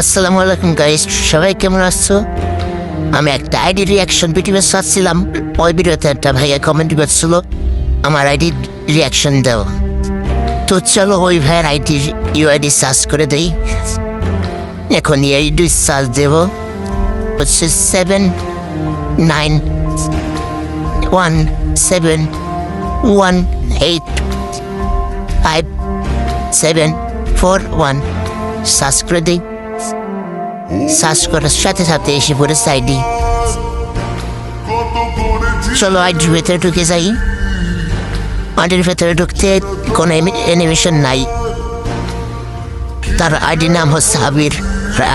আসসালামু আলাইকুম গাইস সবাই কেমন আছো? আমি একটা আইডি রিয়াকশন ভিডিও সার্চছিলাম ওই ভিডিওতে একটা ভাইয়া কমেন্ট করছিল, আমার আইডি রিয়াকশন দাও। তো চলো ওই ভাইয়ের আইডি ইউআইডি সার্চ করে দেই। এখন এই ইউআইডি সার্চ দেব, হচ্ছে seven nine one seven one eight five seven four one search করে দিই। সার্চ করার সাথে সাথে এসে পড়েছে আইডি চলো আইডির ভেতরে ঢুকে যাই। আইডির ভেতরে ঢুকতে কোনো অ্যানিমেশন নাই। তার আইডির নাম হচ্ছে আবির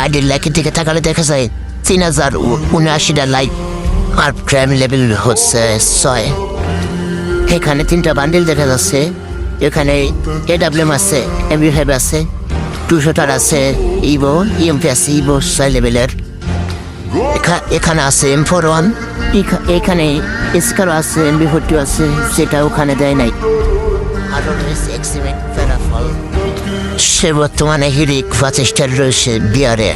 আইডির লাইকের দিকে তাকালে দেখা যায় তিন হাজার উনআশিটা লাইক আর ক্রাইম লেভেল হচ্ছে ছয়। এখানে তিনটা বান্ডিল দেখা যাচ্ছে। এখানে এডাব্লিউএম আছে এমবি ফাইভ আছে। টুশোটার আছে। ইভো ইএমপি আছে ইভো ছয় লেভেলের। এখা- এখানে আছে এম ফোর ওয়ান। এখানে স্কারও আছে এমবি ফোরটিও আছে সেটা ওখানে দেয় নাই। সে বর্তমানে হিরিক পঁচিশটার রয়েছে বিয়ারে।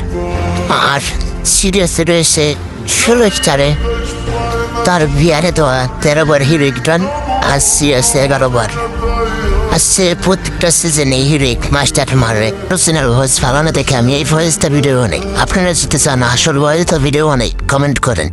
আর সিরিয়াসে রয়েছে ষোলো স্টারে। তার বিয়ারে দেওয়া তেরো বার হিরোইক ডান আর সিরিয়াসে এগারো বার। আসছে প্রত্যেকটা সিজনে হিরোইক মাস্টার মারে অরিজিনাল ভয়েস ফালানো দেখে আমি এই ভয়েসটা ভিডিও অনেক আপনারা যদি চান আসল ভয়েস তো ভিডিও অনেক কমেন্ট করেন।